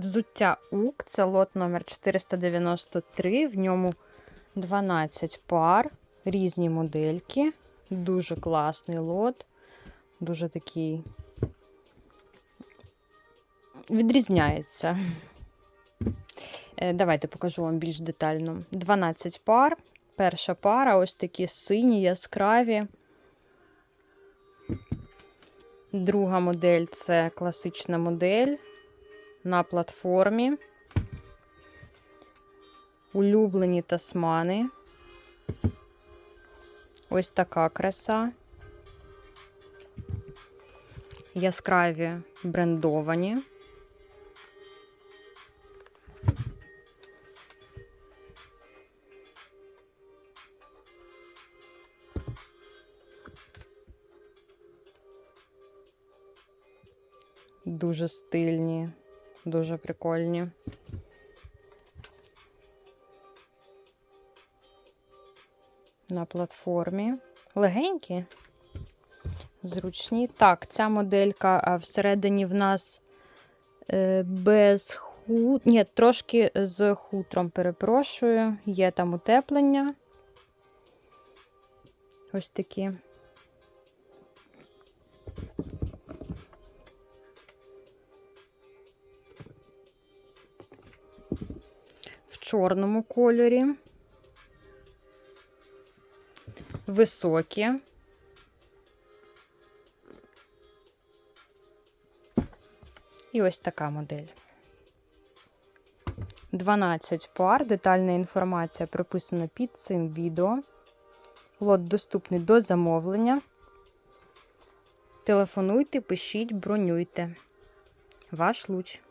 Взуття УК, це лот номер 493, в ньому 12 пар, різні модельки. Дуже класний лот, дуже такий відрізняється. Е, Давайте покажу вам більш детально. 12 пар. Перша пара, ось такі сині, яскраві. Друга модель це класична модель на платформі. Улюблені тасмани. Ось така краса. Яскраві брендовані. Дуже стильні, дуже прикольні. На платформі. Легенькі, зручні. Так, ця моделька всередині в нас е, без хут. Ні, трошки з хутром, перепрошую. Є там утеплення. Ось такі. Чорному кольорі. Високі. І ось така модель. 12 пар. Детальна інформація прописана під цим відео. Лот доступний до замовлення. Телефонуйте, пишіть, бронюйте. Ваш луч.